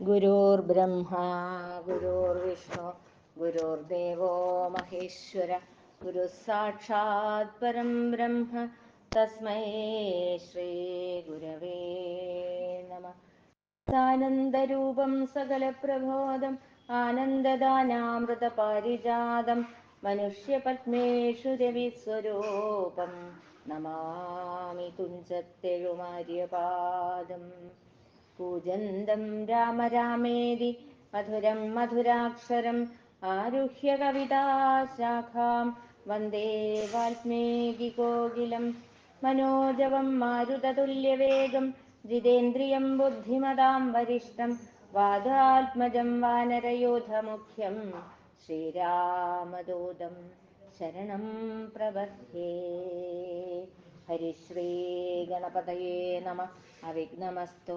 ഗുരുർബ്രഹ്മ ഗുരുർവിഷ്ണു ഗുരുർദേവോ മഹേശ്വര ഗുരു സാക്ഷാത് പരം ബ്രഹ്മ തസ്മൈ ശ്രീ ഗുരവേ നമ. ആനന്ദരൂപം സകലപ്രബോധം ആനന്ദദാനാമൃതപാരിജാതം മനുഷ്യപത്മേഷു രവിസ്വരൂപം നമാമി തുഞ്ചത്തെഴുമാര്യപാദം. കൂജന്തം രാമ രാമേതി മധുരം മധുരാക്ഷരം ആരുഹ്യ കവിതാശാഖാം വന്ദേ വാൽമീകി കോകിലം മനോജവം മാരുതതുല്യവേഗം ജിതേന്ദ്രിയം ബുദ്ധിമതാം വരിഷ്ഠം വാദാത്മജം വാനരയോധമുഖ്യം ശ്രീരാമദൂതം ശരണം പ്രവർത്തേ. ഹരിശ്രീ ഗണപതയേ നമ അവിഘ്നമസ്തു.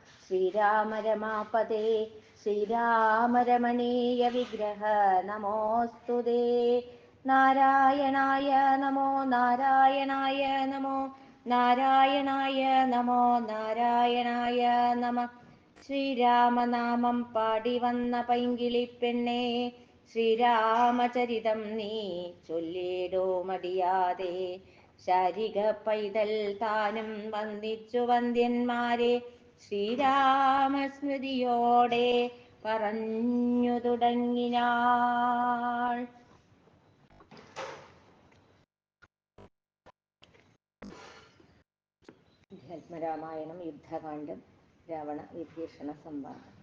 ശ്രീരാമ രമാപദേ ശ്രീരാമ രമണീയ വിഗ്രഹ നമോസ്തു നാരായണായ നമോ നാരായണായ നമോ നാരായണായ നമോ നാരായണായ നമ. ശ്രീരാമനാമം പാടി വന്ന പൈങ്കിളി പെണ്ണേ ശ്രീരാമചരിതം നീ ചൊല്ലിടോ മടിയാതെ. ശാരിക പൈതൽ താനും വന്ദിച്ചു വന്ദ്യന്മാരെ ശ്രീരാമസ്മൃതിയോടെ പറഞ്ഞു തുടങ്ങിനാൾ രാമായണം യുദ്ധകാന്ഡം രാവണ വിഭീഷണ സംവാദം.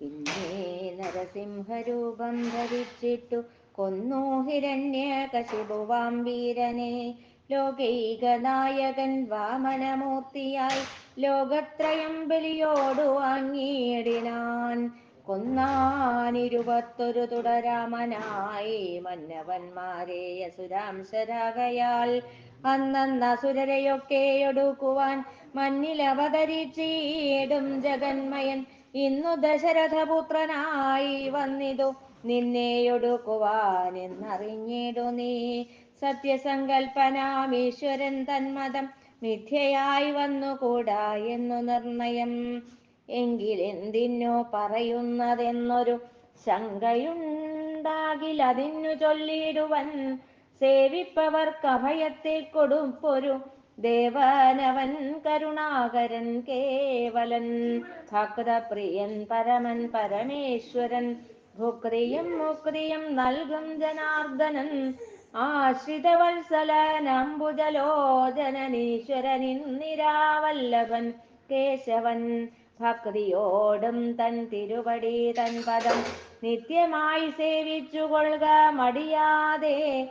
പിന്നെ നരസിംഹരൂപം ധരിച്ചിട്ടു കൊന്നു ഹിരണ്യകശിപുവാം വീരനെ ലോകൈക നായകൻ വാമനമൂർത്തിയായി ലോകത്രയം ബലിയോടു വാങ്ങിയിടിനാൻ. കൊന്നാനിരുപത്തൊരു തുടരാമനായി മന്നവന്മാരെ അസുരാംശരാകയാൽ. അന്നന്ന സുരരെയൊക്കെ ഒടുക്കുവാൻ മണ്ണിലവതരിച്ചീടും ജഗന്മയൻ. ഇന്നു ദശരഥപുത്രനായി വന്നിതു നിന്നെയൊടുക്കുവാൻ എന്നറിഞ്ഞിടു നീ സത്യസങ്കൽപ്പനാമീശ്വരൻ തന്മതം മിഥ്യയായി വന്നുകൂടാ എന്നു നിർണയം. എങ്കിലെന്തിനോ പറയുന്നതെന്നൊരു ശങ്കയുണ്ടാകിലതിന്നു ചൊല്ലിടുവൻ. സേവിപ്പവർക്ക് അഭയത്തെ കൊടുപ്പൊരു ദേവനവൻ കരുണാകരൻ കേവലൻ. ഭക്തപ്രിയൻ പരമൻ പരമേശ്വരൻ ഭുക്രിയും മുക്രിയും നൽകും ജനാർദ്ദനൻ. ആശ്രിതവത്സലനംബുജലോചനനീശ്വരനിന്നിരാവല്ലഭൻ കേശവൻ. ഭക്തിയോടും തൻ തിരുവടി തൻ പദം നിത്യമായി സേവിച്ചു കൊള്ളുക മടിയാതെ.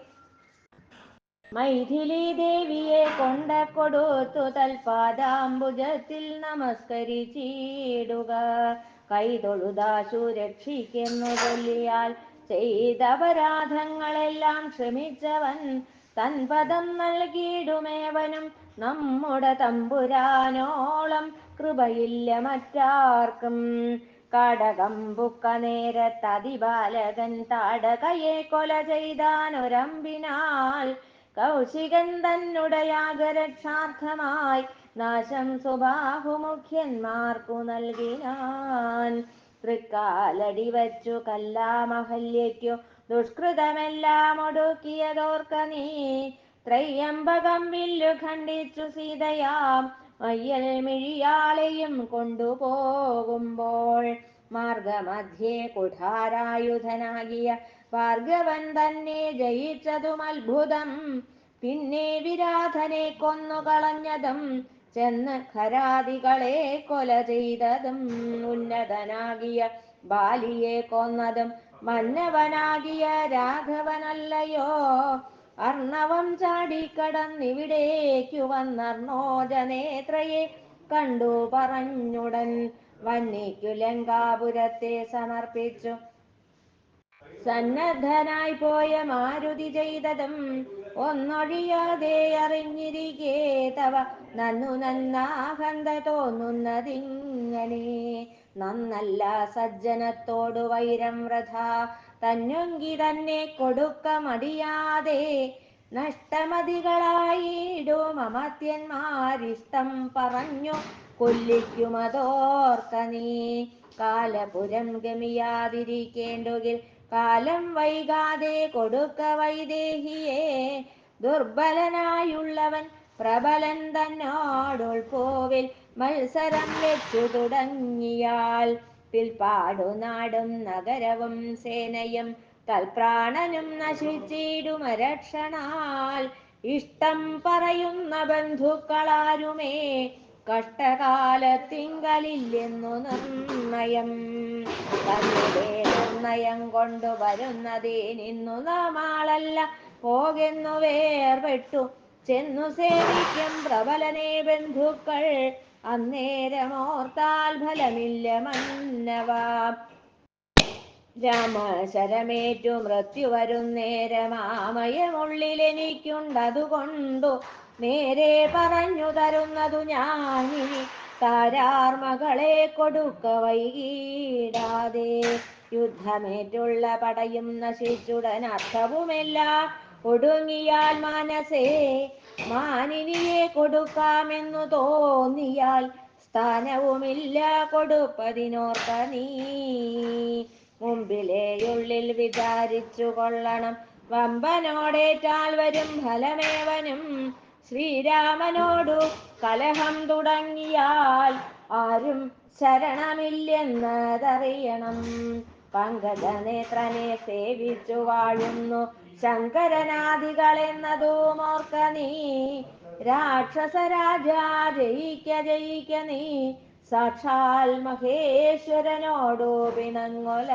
മൈഥിലി ദേവിയെ കൊണ്ട കൊടുത്തു തൽപാദാംബുജത്തിൽ നമസ്കരിച്ചിടുക. കൈതൊഴുതാശു രക്ഷിക്കുന്നു ചൊല്ലിയാൽ ചെയ്തപരാധങ്ങളെല്ലാം ക്ഷമിച്ചവൻ തൻ പദം നൽകിയിടുമേവനും നമ്മുടെ തമ്പുരാനോളം കൃപയില്ല മറ്റാർക്കും. കടകമ്പുക്ക നേരത്തതിബാലകൻ താടകയെ കൊല ചെയ്താനൊരമ്പിനാൽ കൗശികൻ തന്നുടയാഗരക്ഷാർത്ഥമായി നാശം സുബാഹുമുഖ്യന്മാർക്കു നൽകിനാൻ. തൃക്കാലടി വച്ചു കല്ലാമഹല്യയ്ക്കു ദുഷ്കൃതമെല്ലാം ഒടുക്കിയതോർക്ക നീ. ത്രയ്യംബകം വില്ലു ഖണ്ഡിച്ചു സീതയാം. മയ്യൽ മിഴിയാളെയും കൊണ്ടുപോകുമ്പോൾ മാർഗമധ്യേ കുഠാരായുധനാകിയ ഭാർഗവൻ തന്നെ ജയിച്ചതും അത്ഭുതം പിന്നെ വിരാധനെ കൊന്നു കളഞ്ഞതും ചെന്ന് ഖരാദികളെ കൊല ചെയ്തതും ഉന്നതനാകിയ ബാലിയെ കൊന്നതും മന്നവനാകിയ രാഘവനല്ലയോ. അർണവം ചാടിക്കടന്നിവിടേക്കു വന്നർണോജനേത്രയെ കണ്ടു പറഞ്ഞുടൻ വന്നിക്കു ലങ്കാപുരത്തെ സമർപ്പിച്ചു. സന്നദ്ധനായി പോയ മാരുതി ചെയ്തതും ഒന്നൊഴിയാതെ അറിഞ്ഞിരിക്കേ തവ. നന്നു നന്നാഹന്ത തോന്നുന്നതിങ്ങനെ. നന്നല്ല സജ്ജനത്തോടു വൈരം വ്രഥ തന്നൊങ്കി തന്നെ കൊടുക്ക മടിയാതെ. നഷ്ടമതികളായിടും അമത്യന്മാരിഷ്ടം പറഞ്ഞു കൊല്ലിക്കുമതോർക്ക നീ. കാലപുരം ഗമിയാതിരിക്കേണ്ടുകിൽ കാലം വൈകാതെ കൊടുക്ക വൈദേഹിയെ ദുർബലനായുള്ളവൻ പ്രബലൻ തന്നോടുൾപോവിൽ മത്സരം വെച്ചു തുടങ്ങിയാൽ പിൽപാടു നാടും നഗരവും സേനയും തൽപ്രാണനും നശിച്ചിടുമരക്ഷണാൽ ഇഷ്ടം പറയുന്ന ബന്ധുക്കളാരുമേ കഷ്ടകാലത്തിങ്കലില്ലെന്നു നിർണയം. തന്നെ നിർണയം കൊണ്ടു വരുന്നതേ നിന്നു നാമാളല്ല. പോകെന്നു വേർപെട്ടു. ചെന്നു സേവിക്കും പ്രബലനെ ബന്ധുക്കൾ. അന്നേരമോർത്താൽ ഫലമില്ല മന്നവ. രാമശരമേറ്റു മൃത്യു വരുന്നേരമാമയമുള്ളിലെനിക്കുണ്ടതുകൊണ്ടു നേരെ പറഞ്ഞു തരുന്നതു ഞാനിനി. താരാർ മകളെ കൊടുക്ക വൈകിടാതെ. യുദ്ധമേറ്റുള്ള പടയും നശിച്ചുടൻ അർത്ഥവുമെല്ലാം. ഒടുങ്ങിയാൽ മനസ്സേ മാനിനിയെ കൊടുക്കാമെന്നു തോന്നിയാൽ സ്ഥാനവുമില്ല. കൊടുപ്പതിനോർക്ക നീ മുമ്പിലേയുള്ളിൽ വിചാരിച്ചു കൊള്ളണം. വമ്പനോടേറ്റാൽ വരും ഫലമേവനും. ശ്രീരാമനോടു കലഹം തുടങ്ങിയാൽ ആരും ശരണമില്ലെന്നതറിയണം. പങ്കജനേത്രനെ സേവിച്ചു വാഴുന്നു. ശങ്കരനാദികളെന്നതുമോർക്ക നീ. രാക്ഷസ രാജ ജയിക്ക ജയിക്ക നീ. സാക്ഷാൽ മഹേശ്വരനോടു പിണങ്ങൊല.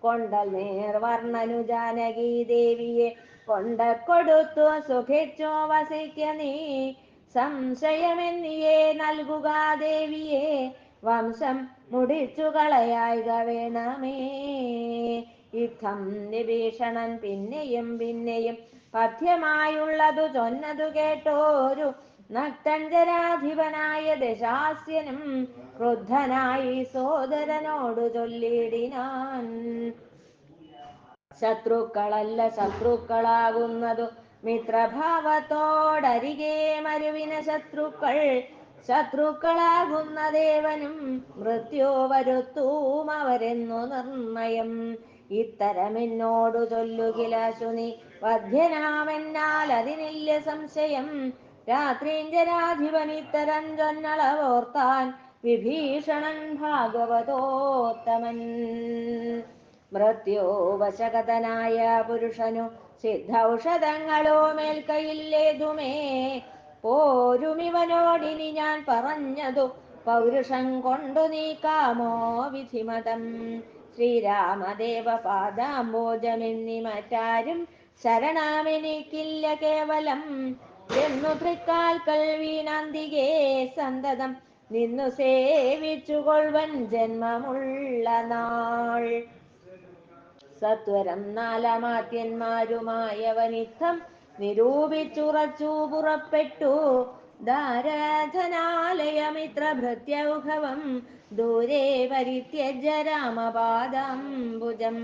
കൊണ്ടൽ നേർവർണനു ജാനകി ദേവിയെ കൊണ്ട കൊടുത്തു സുഖിച്ചു വസിക്ക നീ. സംശയമെന്നിയെ നൽകുക ദേവിയെ. വംശം മുടിച്ചു കളയായിക വേണമേ. യുദ്ധം നിഭീഷണൻ പിന്നെയും പിന്നെയും പഥ്യമായുള്ളതു ചൊന്നതു കേട്ടോരു നക്തഞ്ചരാധിപനായ ദശാസ്യനും ക്രുദ്ധനായി സോദരനോടു ചൊല്ലിടിനാൻ. ശത്രുക്കളല്ല ശത്രുക്കളാകുന്നതു മിത്രഭാവത്തോടരികെ മരുവിന ശത്രുക്കൾ ശത്രുക്കളാകുന്നദേവനും മൃത്യോ വരുത്തൂം അവരെന്നു നിർണയം. ഇത്തരമെന്നോടു ചൊല്ലുകിലശു നീ വധ്യനാമെന്നാൽ അതിനില്ല സംശയം. രാത്രീഞ്ചരാധിപൻ ഇത്തരം ചൊന്നളവോർത്താൻ വിഭീഷണൻ ഭാഗവതോത്തമൻ. മൃത്യോ വശകതനായ പുരുഷനു സിദ്ധൌഷധങ്ങളോ മേൽക്കയില്ലേതുമേ പോരുമിവനോടിനി ഞാൻ പറഞ്ഞതു. പൗരുഷം കൊണ്ടു നീക്കാമോ വിധിമതം? ശ്രീരാമദേവ പാദാംബോജമെന്നി മറ്റാരും ശരണാമെനിക്കില്ല കേവലം. എന്നു തൃക്കാൽക്കൽ വീണാന്തികേ സന്തതം. നിന്നു സേവിച്ചു കൊൾവൻ ജന്മമുള്ള നാൾ. സത്വരം നാലമാത്യന്മാരുമായവനിത്തം നിരൂപിച്ചുറച്ചു പുറപ്പെട്ടു. ദാരധനാലയമിത്ര ഭൃത്യൗഘവം ദൂരെ പരിത്യജ രാമപാദാംബുജം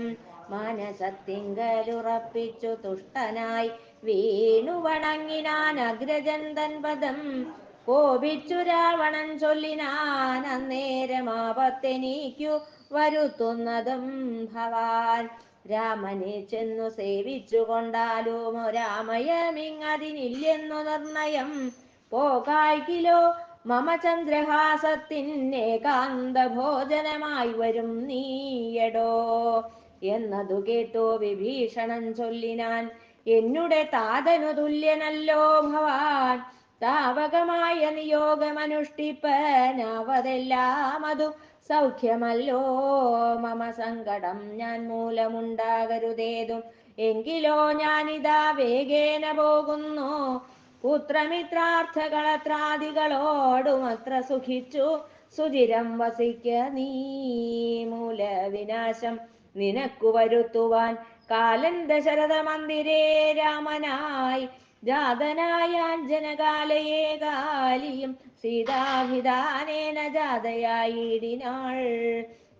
മാനസത്തിങ്കലുറപ്പിച്ചു തുഷ്ടനായി വീണു വണങ്ങിനാൻ അഗ്രജൻ തൻ പദം കോപിച്ചു രാവണൻ ചൊല്ലിനാൻ അന്നേരമാപത്തെനിക്കു വരുത്തുന്നതും ഭവാൻ. രാമനെ ചെന്നു സേവിച്ചു കൊണ്ടാലും രാമയമിങ്ങതിനില്ലെന്നു നിർണയം. പോകായ്കിലോ മമ ചന്ദ്രഹാസത്തിന്നേകാന്ത ഭോജനമായി വരും നീയടോ. എന്നതു കേട്ടോ വിഭീഷണൻ ചൊല്ലിനാൻ എന്നുടെ താതനു തുല്യനല്ലോ ഭവാൻ. താവകമായ നിയോഗമനുഷ്ഠിപ്പനാവതെല്ലാം അതു സൗഖ്യമല്ലോ മമ സങ്കടം ഞാൻ മൂലമുണ്ടാകരുതേതും. എങ്കിലോ ഞാനിതാ വേഗേന പോകുന്നു. പുത്രമിത്രാർത്ഥകളത്രാദികളോടുമത്ര സുഖിച്ചു. സുചിരം വസിക്ക നീ മൂലവിനാശം നിനക്കു വരുത്തുവാൻ. കാലൻ ദശരഥ മന്ദിരേ രാമനായി. ജാതനായാൻ സീതാഹിതാനേന ജാതയായിടിനാൾ.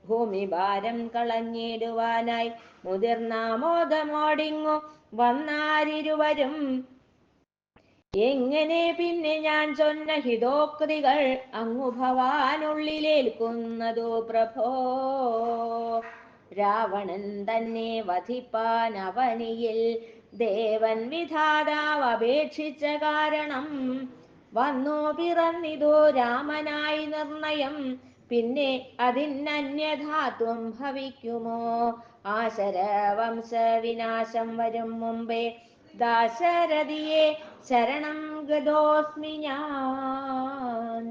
ഭൂമി ഭാരം കളഞ്ഞിടുവാനായി മുതിർന്നാമോദമോടിങ്ങു വന്നാരിരുവരും. എങ്ങനെ പിന്നെ ഞാൻ ചൊന്ന ഹിതോക്തികൾ അങ്ങു ഭവാനുള്ളിലേൽക്കുന്നതു പ്രഭോ? രാവണൻ തന്നെ വധിപ്പാൻ അവനിയിൽ ദേവൻ വിധാതാവ് അപേക്ഷിച്ച കാരണം. വന്നു പിറന്നിതോ രാമനായി നിർണയം. പിന്നെ അതിനന്യധാത്വം ഭവിക്കുമോ? ആശര വംശവിനാശം വരും മുമ്പേ ദാശരഥിയെ ശരണം ഗതോസ്മി ഞാൻ.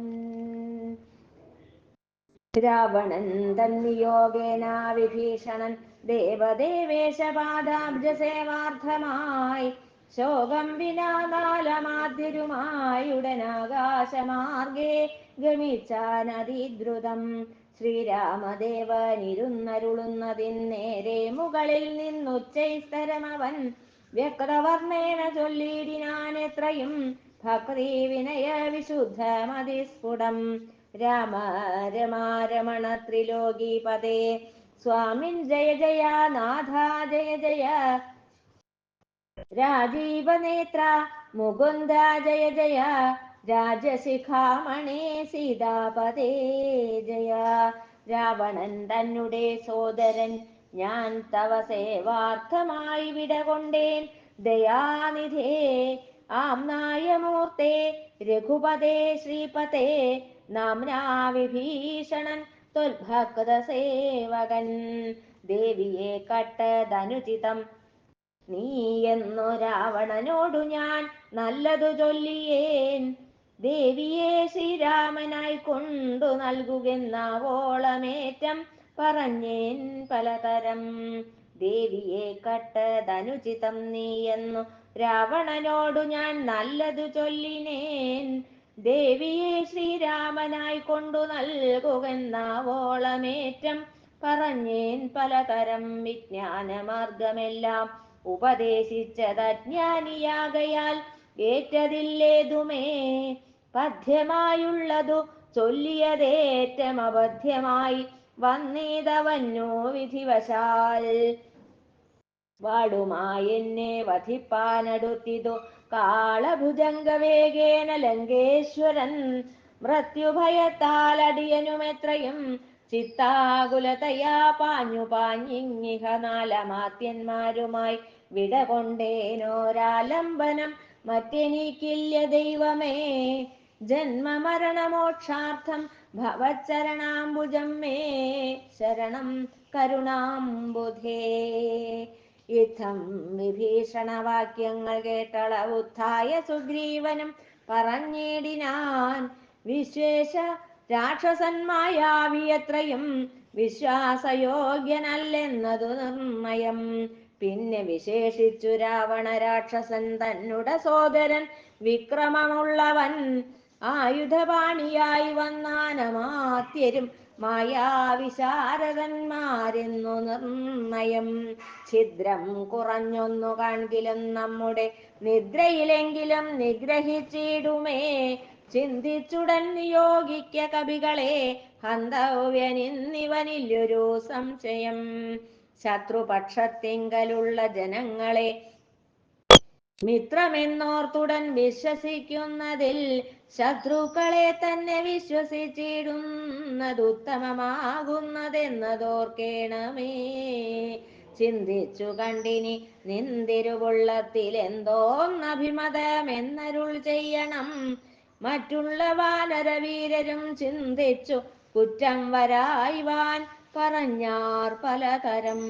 രാവണൻ തന്നിയോഗേന വിഭീഷണൻ ദേവദേവേശപാദാബ്ജസേവാർത്ഥമായി ശോകം വിനാ നാലമാദ്യരുമായുടനാകാശമാർഗേ ഗമിച്ചാനതിദ്രുതം ശ്രീരാമദേവനിരുന്നരുളുന്നതിന്നേരെ മുകളിൽ നിന്നുച്ചൈസ്തരമവൻ വ്യക്തവർണേന ചൊല്ലിടിനാൻ എത്രയും ഭക്തി വിനയ വിശുദ്ധമതിസ്ഫുടം രാമ രമാരമണ ത്രിലോകീപദേ സ്വാമിൻ ജയ ജയ നാഥ ജയ ജയ. രാജീവനേത്ര മുകുന്ദ ജയ ജയ. രാജശിഖാമണേ സീതാപതേ ജയ. രാവണൻ തന്നെ സോദരൻ ഞാൻ തവ സേവാർത്ഥമായി വിടകൊണ്ടേൻ. ദയാനിധേ ആംനായമൂർത്തേ രഘുപതേ ശ്രീപതേ. നാംനാ വിഭീഷണൻ തൊൽഭക്ത സേവകൻ ദേവിയെ കട്ടതനുചിതം. നീ എന്നു രാവണനോടു ഞാൻ നല്ലതു ചൊല്ലിയേൻ. ദേവിയെ ശ്രീരാമനായി കൊണ്ടു നൽകുകെന്നാവോളമേറ്റം പറഞ്ഞേൻ പലതരം. ദേവിയെ കട്ടതനുചിതം നീ എന്നു രാവണനോടു ഞാൻ നല്ലതു ചൊല്ലിനേൻ. ദേവിയെ ശ്രീരാമനായി കൊണ്ടു നൽകുകെന്നാവോളമേറ്റം പറഞ്ഞേൻ പലതരം വിജ്ഞാനമാർഗമെല്ലാം ഉപദേശിച്ചതജ്ഞാനിയാകയാൽ ഏറ്റതില്ലേതുമേ പദ്യമായുള്ളതു ചൊല്ലിയതേറ്റം അബദ്ധ്യമായി വന്നീതവന്നു വിധിവശാൽ. വാടുമായി എന്നെ വധിപ്പാനടുത്തിതു കാളഭുജംഗവേഗേന ലങ്കേശ്വരൻ മൃത്യുഭയത്താലടിയനുമെത്രയും ചിത്താകുലതയാ പാഞ്ഞു പാഞ്ഞിങ്ങിഹ നാലമാത്യന്മാരുമായി വിട കൊണ്ടേനോരാലംബനം മറ്റെനിക്കില്ല ദൈവമേ. ജന്മമരണമോക്ഷാർത്ഥം ഭവച്ചരണാംബുജം മേ. ശരണം കരുണാംബുധേ. യുദ്ധം വിഭീഷണവാക്യങ്ങൾ കേട്ടളവുത്ഥായ സുഗ്രീവനും പറഞ്ഞിടിനാൻ. വിശേഷ രാക്ഷസന്മായാവിയത്രയും വിശ്വാസയോഗ്യനല്ലെന്നതു നിർമ്മയം പിന്നെ വിശേഷിച്ചു രാവണ രാക്ഷസൻ തന്നുട സോദരൻ വിക്രമമുള്ളവൻ. ആയുധപാണിയായി വന്നാനമാത്യരും മായാവിശാരദന്മാരെന്നു നിർണയം. ഛിദ്രം കുറഞ്ഞൊന്നു കാൺകിലും നമ്മുടെ നിദ്രയിലെങ്കിലും നിഗ്രഹിച്ചിടുമേ. ചിന്തിച്ചുടൻ നിയോഗിക്ക കവികളെ ഹന്തവ്യനിന്നിവനില്ലൊരു സംശയം. ശത്രുപക്ഷത്തിങ്കലുള്ള ജനങ്ങളെ മിത്രമെന്നോർത്തുടൻ വിശ്വസിക്കുന്നതിൽ ശത്രുക്കളെ തന്നെ വിശ്വസിച്ചിടുന്നതുത്തമമാകുന്നതെന്നതോർക്കേണമേ. ചിന്തിച്ചു കണ്ടിനി നിന്തിരുവുള്ളത്തിൽ എന്തോന്നഭിമതമെന്നരുൾ ചെയ്യണം. മറ്റുള്ള വാനരവീരരും ചിന്തിച്ചു കുറ്റം വരായിവാൻ പറഞ്ഞാർ പലതരം.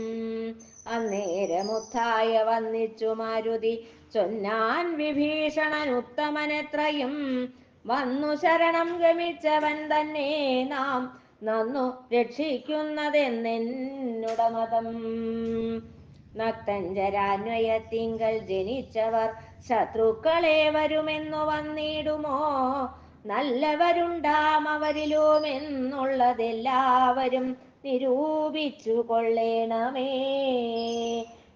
അന്നേരമുത്തായ വന്നിച്ചു മാരുതി ചൊന്നാൻ വിഭീഷണൻ ഉത്തമനെത്രയും വന്നു ശരണം ഗമിച്ചവൻ തന്നെ നാം നന്നു രക്ഷിക്കുന്നതെന്നുടമതം നക്തഞ്ചരാന്വയത്തിങ്കൽ ജനിച്ചവർ ശത്രുക്കളെ വരുമെന്നു വന്നിടുമോ? നല്ലവരുണ്ടാം അവരിലുമെന്നുള്ളതെല്ലാവരും നിരൂപിച്ചു കൊള്ളേണമേ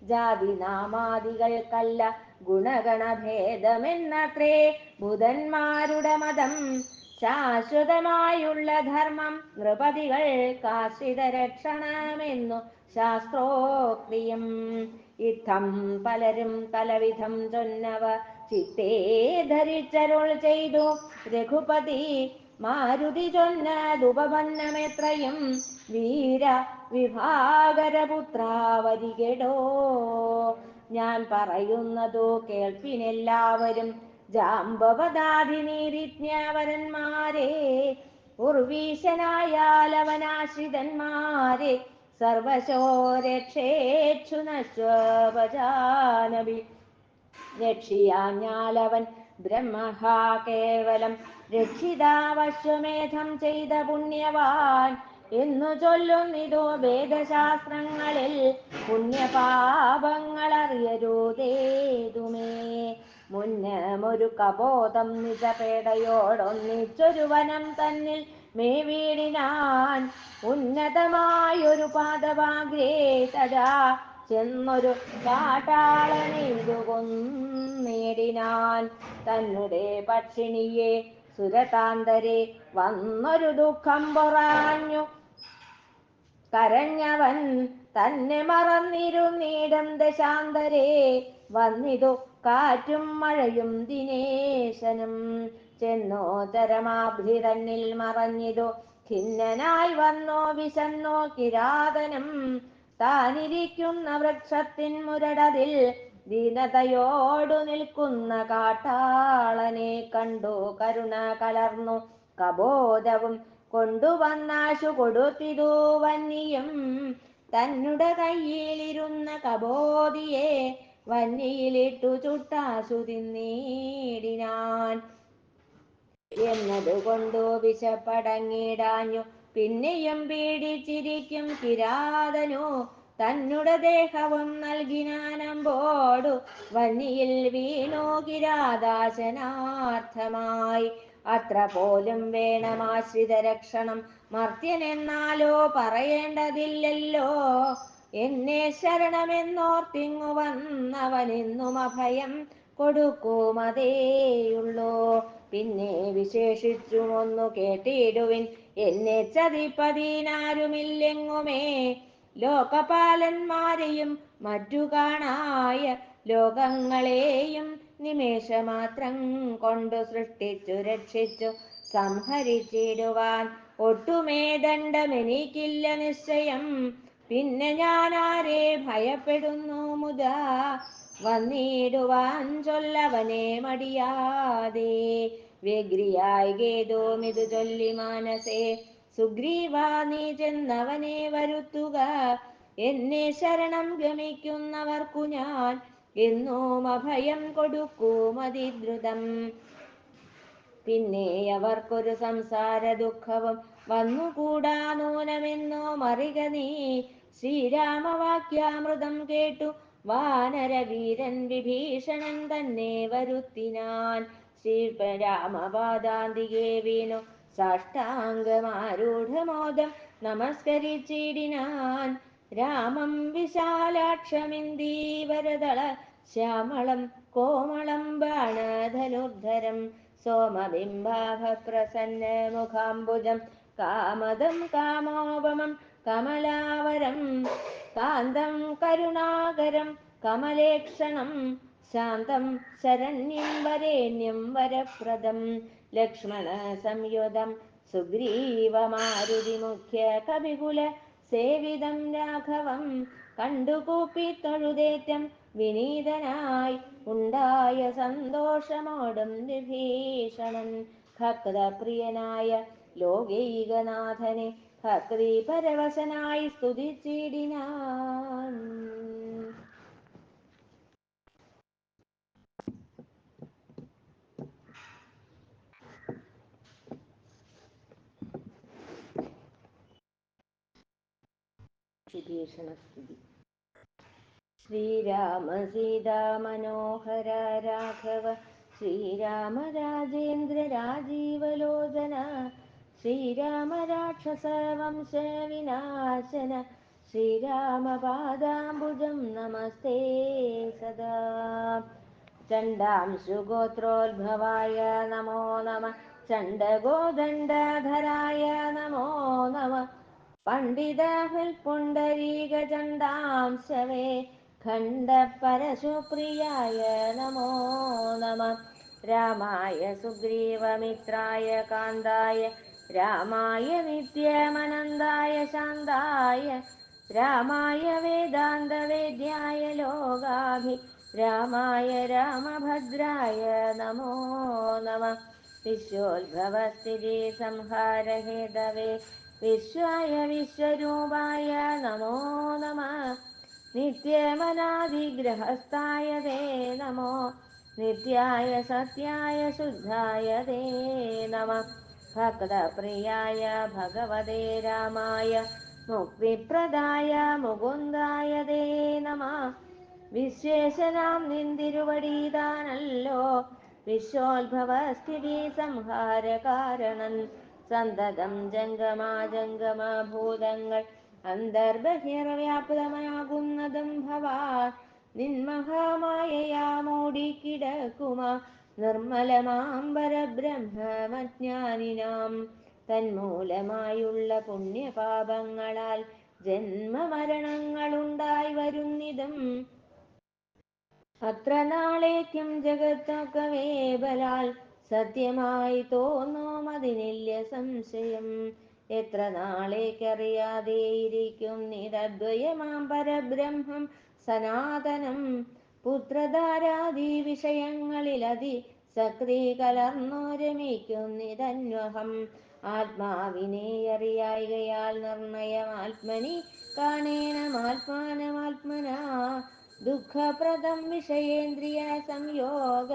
ജാതി നാമാദികൾക്കല്ല ഗുണഗണഭേദമെന്നത്രേ ബുധന്മാരുടെ മതം ശാശ്വതമായുള്ള ധർമ്മം നൃപതികൾ കാശ്രിത രക്ഷണമെന്നു ശാസ്ത്രോക്തിയും. ഇത്തം പലരും പലവിധം ചൊന്നവ ചിത്തേ ധരിച്ചരുൾ ചെയ്തു. രഘുപതി മാരുതി ചൊന്നതുപപന്നമെത്രയും വീര വിഭാകരപുത്രാവരികെടോ ഞാൻ പറയുന്നതു കേൾപ്പിനെല്ലാവരും ജാമ്പവതാധിനീതിജ്ഞവരന്മാരെ ഉർവീശനായാലവനാശ്രിതന്മാരെ സർവശോരക്ഷേക്ഷു നശ്വജാനവി രക്ഷിയാഞ്ഞാലവൻ ബ്രഹ്മഹാ കേവലം രക്ഷിതാവശ്വമേധം ചെയ്ത പുണ്യവാൻ എന്നു ചൊല്ലുന്നിതോ വേദശാസ്ത്രങ്ങളിൽ പുണ്യപാപങ്ങൾ അറിയരുതേതുമേ മുന്നമൊരു കബോധം നിജപേടയോടൊന്നിച്ചൊരു വനം തന്നിൽ മേവീടിനാൻ ഉന്നതമായൊരു പാദവാഗ്രേ തഥാ ചെന്നൊരു കാട്ടാളനെയ്തു കൊന്നേടിനാൻ തന്നെ പക്ഷിണിയെ സുരതാന്തരെ വന്നൊരു ദുഃഖം പൊറാഞ്ഞു. കരഞ്ഞവൻ തന്നെ മറന്നിരുന്നീടം ദശാന്തരേ. വന്നിതു കാറ്റും മഴയും ദിനേശനും. ചെന്നോതരമാഭി തന്നിൽ മറഞ്ഞിതു ഖിന്നനായി വന്നോ വിശന്നോ കിരാതനും. താനിരിക്കുന്ന വൃക്ഷത്തിൻ മുരടതിൽ ദീനതയോടു നിൽക്കുന്ന കാട്ടാളനെ കണ്ടു. കരുണ കലർന്നു കബോധവും കൊണ്ടുവന്നാശു കൊടുത്തിതു വന്നിയും തന്നുടെ കയ്യിലിരുന്ന കബോധിയെ വന്നിയിലിട്ടു ചുട്ടാശു തിന്നീടിനാൻ. എന്നതുകൊണ്ടു വിശപ്പടങ്ങിടാഞ്ഞു. പിന്നെയും പീഡിച്ചിരിക്കും കിരാതനു. തന്നുടെ ദേഹവും നൽകിനാനമ്പോടു. വന്നിയിൽ വീണു കിരാതാശനാർത്ഥമായി. അത്ര പോലും വേണമാശ്രിത രക്ഷണം. മർത്യനെന്നാലോ പറയേണ്ടതില്ലല്ലോ. എന്നെ ശരണമെന്നോർത്തിങ്ങു വന്നവനെന്നും അഭയം കൊടുക്കുമതേയുള്ളൂ പിന്നെ വിശേഷിച്ചുമൊന്നു കേട്ടിടുവിൻ. എന്നെ ചതിപ്പതിനാരുമില്ലെങ്ങുമേ? ലോകപാലന്മാരെയും മറ്റു കാണായ ലോകങ്ങളെയും നിമേഷമാത്രം കൊണ്ടു സൃഷ്ടിച്ചു രക്ഷിച്ചു സംഹരിച്ചിടുവാൻ. ഒട്ടുമേ ദണ്ഡമെനിക്കില്ല നിശ്ചയം. പിന്നെ ഞാൻ ആരെ ഭയപ്പെടുന്നു മുതാ? വന്നിടുവാൻ ചൊല്ലവനെ മടിയാതെ. വ്യഗ്രിയായി ഗേതോമിതു ചൊല്ലി മാനസേ. സുഗ്രീവ നീ ചെന്നവനെ വരുത്തുക. എന്നെ ശരണം ഗമിക്കുന്നവർക്കു ഞാൻ എന്നും അഭയം കൊടുക്കുമതിദ്രുതം പിന്നെ അവർക്കൊരു സംസാര ദുഃഖവും വന്നുകൂടാ നൂനമെന്നോ മറിക നീ. ശ്രീരാമവാക്യാമൃതം കേട്ടു വാനരവീരൻ വിഭീഷണൻ തന്നെ വരുത്തിനാൻ. ശ്രീരാമപാദാന്തികെ വീണു സാഷ്ടാംഗമാരൂഢമോദം നമസ്കരിച്ചിടിനാൻ. രാമം വിശാലാക്ഷമിന്ദീവരതള ശ്യാമളം കോമളം ബാണധനുർധരം സോമബിംബാഭപ്രസന്നമുഖാംബുജം മുഖാംബുജം കാമദം കാമോപമം കമലാവരം കാന്തം കരുണാകരം കമലേക്ഷണം ശാന്തം ശരണ്യം വരേണ്യം വരപ്രദം ലക്ഷ്മണ സംയുതം സുഗ്രീവമാരുതി മുഖ്യ കവികുല സേവിതം രാഘവം കണ്ടുകൂപ്പി തൊഴുതേറ്റം വിനീതനായി ഉണ്ടായ സന്തോഷമോടും വിഭീഷണൻ ഭക്തപ്രിയനായ ലോകൈകനാഥനെ ഭക്തി പരവശനായി സ്തുതിച്ചിടിനാൻ. വിഭീഷണ സ്തുതി ശ്രീരാമ സീതാ മനോഹര രാഘവ ശ്രീരാമ രാജേന്ദ്ര രാജീവലോചന ശ്രീരാമ രാക്ഷസ വംശ വിനാശന ശ്രീരാമപാദാംബുജം നമസ്തേ സദാ. ചണ്ഡാംശുഗോത്രോദ്ഭവായ നമോ നമ ചണ്ഡഗോദണ്ഡധരായ നമോ നമ പണ്ഡിത പുണ്ടരീക ചണ്ഡാംശവേ ഖണ്ഡപരശുപ്രിയായ നമോ നമ. രാമായ സുഗ്രീവമിത്രായ കാന്തായ രാമായ നിത്യമനന്തായ ശാന്തായ രാമായ വേദാന്തവേദ്യായ ലോകാഭി രാമായ രാമഭദ്രായ നമോ നമ. വിശ്വോത്ഭവസ്ഥിതി സംഹാരഹേതവേ വിശ്വായ വിശ്വരൂപായ നമോ നമ. നിത്യമനാദിഗ്രഹസ്ഥായ തേ നമോ. നിത്യായ സത്യായ ശുദ്ധായ തേ നമ. ഭക്തപ്രിയായ ഭഗവതേ രാമായ. മുക്തിപ്രദായ മുകുന്ദായ തേ നമ. നിന്തിരുവടീതാനല്ലോ വിശ്വോത്ഭവ സ്ഥിതി സംഹാര കാരണൻ സന്തതം ജംഗമാജംഗമാഭൂതങ്ങൾ അന്തർബഹിർവ്യാപൃതമാകുന്നതും ഭവാ. നിന്മഹാമായയാ മൂടിക്കിടക്കുമാ നിർമ്മലമാം പരബ്രഹ്മമജ്ഞാനിനാം. തന്മൂലമായുള്ള പുണ്യപാപങ്ങളാൽ ജന്മമരണങ്ങളുണ്ടായി വരുന്നിതും. അത്ര നാളേക്കും ജഗത്തൊക്കവേ ബലാൽ സത്യമായി തോന്നും അതിനില്ല സംശയം. എത്ര നാളേക്കറിയാതെയിരിക്കും നിരദ്വയമാം പരബ്രഹ്മം. സനാതനം പുത്രധാരാദി വിഷയങ്ങളിലതി സക്തി കലർന്നു രമിക്കുന്നിതന്വഹം ആത്മാവിനെ അറിയായികയാൽ നിർണയം ആത്മനി കാണേണമാത്മാനമാത്മനാ ദുഃഖപ്രദം വിഷയേന്ദ്രിയ സംയോഗ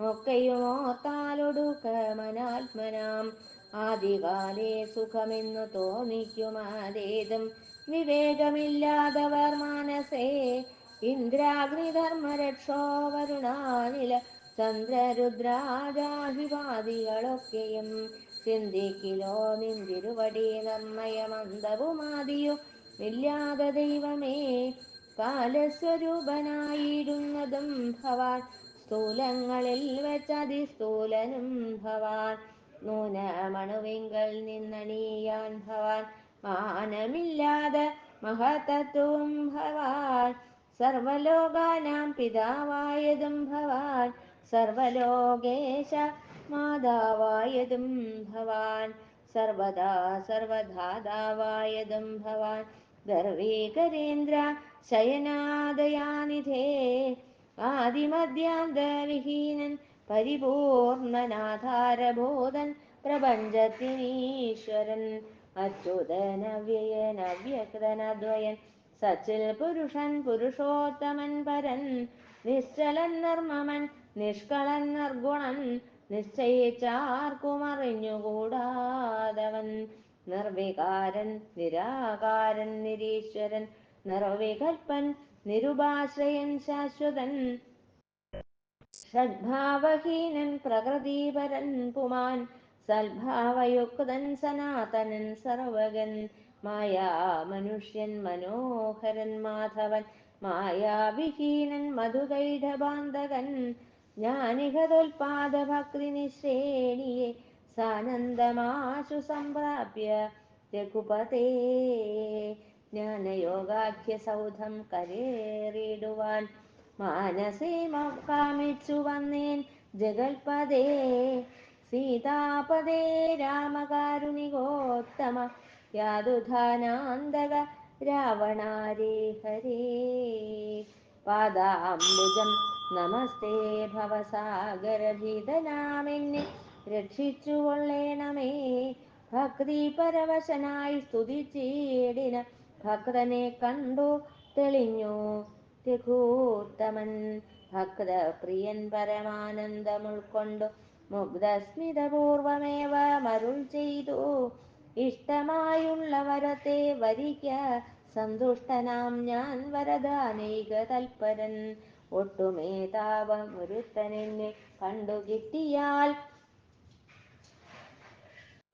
മൊക്കയുമോർത്താലൊടുക്കമനാത്മനാം ആദികാലേ സുഖമെന്നു തോന്നിക്കുമാതേതും. വിവേകമില്ലാതവർ മാനസേ ഇന്ദ്രാഗ്നിധർമ്മരക്ഷോ വരുണാനില ചന്ദ്രരുദ്രാജാഹിവാദികളൊക്കെയും. ചിന്തിക്കിലോ നിന്തിരുവടി നിർണയമന്തവുമാദിയും ഇല്ലാതെ ദൈവമേ കാലസ്വരൂപനായിടുന്നതും ഭവാൻ സ്ഥൂലങ്ങളിൽ വെച്ചതിസ്ഥൂലനും ഭവാൻ. നൂന മണുവിങ്കൽ നിന്നണിയാൻ ഭവാൻ. മാനമില്ലാതെ മഹതത്വവും ഭവാൻ. സർവലോകാനാം പിതാവായതും ഭവാൻ. സർവലോകേശ മാതാവായതും ഭവാൻ. സർവദാ സർവധാതാവായതും ഭവാൻ. ഗർവീകരേന്ദ്ര ശയനാദയാനിധേ. ആദിമധ്യാന്തവിഹീനൻ പരിപൂർണനാധാരബോധൻ പ്രപഞ്ചത്തിനീശ്വരൻ അച്യുതനവ്യയൻ അവ്യക്തനദ്വയൻ സച്ചിൽ പുരുഷൻ പുരുഷോത്തമൻ പരൻ നിശ്ചലൻ നിർമ്മമൻ നിഷ്കളൻ നിർഗുണൻ നിശ്ചയിച്ചാർക്കും അറിഞ്ഞുകൂടാതവൻ നിർവികാരൻ നിരാകാരൻ നിരീശ്വരൻ നിർവികൽപ്പൻ നിരുപാശ്രയൻ ശാശ്വതൻ. ഷഡ്ഭാവഹീനൻ പ്രകൃതിപരൻ പുമാൻ. സൽഭാവയുക്തൻ സനാതനൻ സർവകൻ മായാ മനുഷ്യൻ മനോഹരൻ മാധവൻ. മായാവിഹീനൻ മധുകൈഢബാന്ധകൻ ജ്ഞാനികതോൽപാദ ഭക്തി നിശ്രേണിയെ സാനന്ദമാശു സംപ്രാപ്യ രഘുപതേ. ജ്ഞാനയോഗാഖ്യ കരേറിയിടുവാൻ മാനസേ കാമിച്ചു വന്നേൻ. ജഗൽപദേ സീതാപദേ രാമകാരുണികോത്തമ യാതുധാനാന്തക രാവണാരേ ഹരേ. പാദാംബുജം നമസ്തേ ഭവസാഗരഭീതനാമെന്നെ. രക്ഷിച്ചുകൊള്ളേണമേ. ഭക്തി പരവശനായി സ്തുതിച്ചേടിന ഭക്തനെ കണ്ടു തെളിഞ്ഞു. തിഘൂത്തമൻ ഭക്ത പ്രിയൻ പരമാനന്ദമുൾക്കൊണ്ടു മുഗ്ധസ്മിതപൂർവമേവ മരുൾ ചെയ്തു. ഇഷ്ടമായുള്ള വരത്തെ വരിക്ക. സന്തുഷ്ടനാം ഞാൻ വരദാനൈക തൽപരൻ. ഒട്ടുമേ താപം ഒരുത്തനെന്നെ കണ്ടു കിട്ടിയാൽ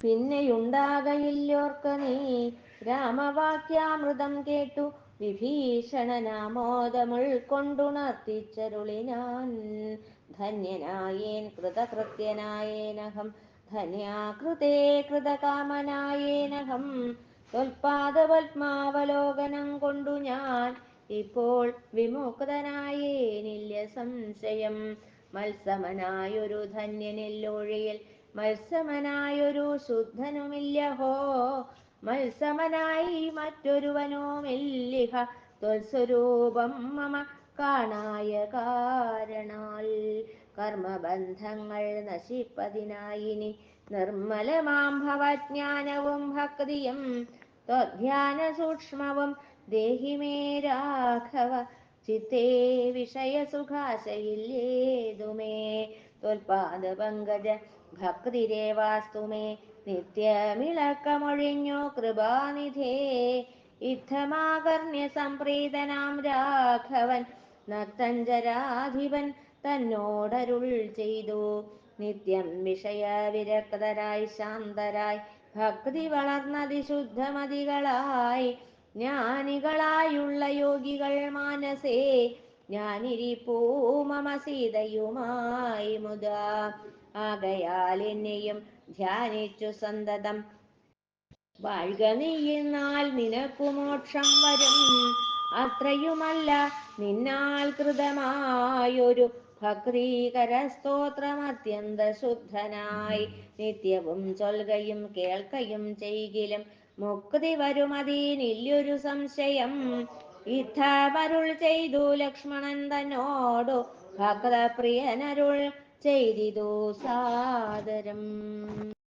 പിന്നെയുണ്ടാകയില്ലോർക്ക് നീ രാമവാക്യാമൃതം കേട്ടു. വിഭീഷണനാമോദമുൾക്കൊണ്ടുണർത്തിച്ചരുളിനാൻ. ധന്യനായേൻ കൃതകൃത്യനായേനഹം. ധന്യാകൃതേ കൃതകാമനായേനഹം. ത്വൽപാദപത്മാവലോകനം കൊണ്ടു ഞാൻ ഇപ്പോൾ വിമുക്തനായേനില്യ സംശയം മത്സമനായൊരു ധന്യനില്ലൊഴിയിൽ മത്സമനായൊരു ശുദ്ധനുമില്ലഹോ. മത്സമനായി മറ്റൊരുവനുമില്ലിഹ തൊൽസ്വരൂപം മമ കാണായ കാരണാൽ കർമ്മബന്ധങ്ങൾ നശിപ്പതിനായിനി നിർമ്മലമാം ഭവജ്ഞാനവും ഭക്തിയും ത്വധ്യാന സൂക്ഷ്മവും ദേഹിമേ രാഘവ ചിത്തേ വിഷയസുഖാശയില്ലേതുമേ ത്വൽപാദപങ്കജ ഭക്തിരേവാസ്തു മേ നിത്യമിളക്കമൊഴിഞ്ഞു കൃപാനിധേ. യുദ്ധമാകർണ്യ സംപ്രീതനാം രാഘവൻ നക്തഞ്ചരാധിപൻ തന്നോടരുൾ ചെയ്തു. നിത്യം വിഷയ വിരക്തരായി ശാന്തരായി ഭക്തി വളർന്നതിശുദ്ധമതികളായി ജ്ഞാനികളായുള്ള യോഗികൾ മാനസേ ഞാനിരിപ്പൂ മമ സീതയുമായി മുതാ. ആകയാൽ എന്നെയും ധ്യാനിച്ചു സന്തതം. വാഴ്ക നീയെന്നാൽ നിനക്കു മോക്ഷം വരും. അത്രയുമല്ല നിന്നാൽ കൃതമായൊരു ഭക്തീകര സ്തോത്രം അത്യന്ത ശുദ്ധനായി. നിത്യവും ചൊൽകയും കേൾക്കയും ചെയ്കിലും മുക്തി വരുമതിനില്ലൊരു സംശയം. ഇത്തമരുൾ ചെയ്തു ലക്ഷ്മണൻ തന്നോടു ഭക്തപ്രിയനരുൾ ചെയ്തിതു സാദരം?